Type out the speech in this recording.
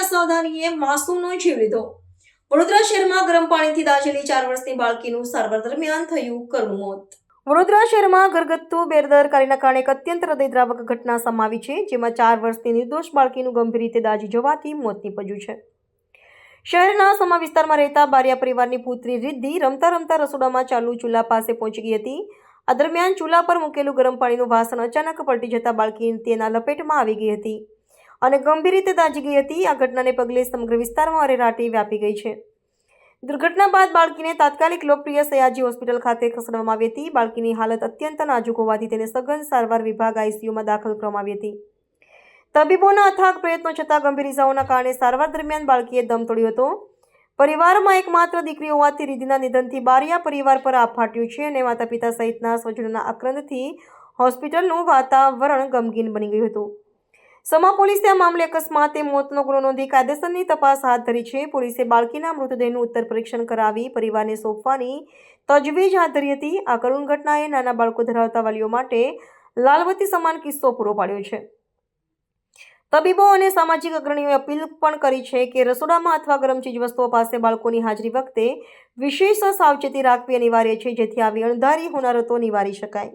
અસાવધાનીએ માસૂમનો જીવ લીધો. વડોદરા શહેરમાં ગરમ પાણીથી દાઝેલી ચાર વર્ષની બાળકીનું સારવાર દરમિયાન થયું કરુણ મોત. વડોદરા શહેરમાં ઘરગથ્થુ બેદરકારીના કારણે એક અત્યંત હૃદયદ્રાવક ઘટના સમાવી છે, જેમાં ચાર વર્ષની નિર્દોષ બાળકીનું ગંભીર રીતે દાઝી જવાથી મોત નીપજ્યું છે. શહેરના સમા વિસ્તારમાં રહેતા બારિયા પરિવારની પુત્રી રિદ્ધિ રમતા રમતા રસોડામાં ચાલુ ચૂલા પાસે પહોંચી ગઈ હતી. આ દરમિયાન ચૂલા પર મૂકેલું ગરમ પાણીનું વાસણ અચાનક પલટી જતા બાળકી તેના લપેટમાં આવી ગઈ હતી. અને ગંભીર રીતે દાઝી ગઈ હતી. આ ઘટનાને પગલે સમગ્ર વિસ્તારમાં અરેરાટી વ્યાપી ગઈ છે. દુર્ઘટના બાદ બાળકીને તાત્કાલિક લોકપ્રિય સયાજી હોસ્પિટલ ખાતે ખસેડવામાં આવી હતી. બાળકીની હાલત અત્યંત નાજુક હોવાથી તેને સઘન સારવાર વિભાગ આઈસીયુમાં દાખલ કરવામાં આવી હતી. તબીબોના અથાગ પ્રયત્નો છતાં ગંભીર ઇજાઓના કારણે સારવાર દરમિયાન બાળકીએ દમ તોડ્યો હતો. પરિવારમાં એકમાત્ર દીકરી હોવાથી રીધિના નિધનથી બારિયા પરિવાર પર આપ ફાટ્યું છે અને માતા પિતા સહિતના સ્વજનોના આક્રંદથી હોસ્પિટલનું વાતાવરણ ગમગીન બની ગયું હતું. સમા પોલીસે આ મામલે અકસ્માતે મોતનો ગુનો નોંધી કાયદેસરની તપાસ હાથ ધરી છે. પોલીસે બાળકીના મૃતદેહનું ઉત્તર પરીક્ષણ કરાવી પરિવારને સોંપવાની તજવીજ હાથ ધરી હતી. આ કરુણ ઘટનાએ નાના બાળકો ધરાવતા વાલીઓ માટે લાલવતી સમાન કિસ્સો પૂરો પાડ્યો છે. તબીબો અને સામાજિક અગ્રણીઓએ અપીલ પણ કરી છે કે રસોડામાં અથવા ગરમ ચીજવસ્તુઓ પાસે બાળકોની હાજરી વખતે વિશેષ સાવચેતી રાખવી અનિવાર્ય છે, જેથી આવી અણધારી હોનારતો નિવારી શકાય.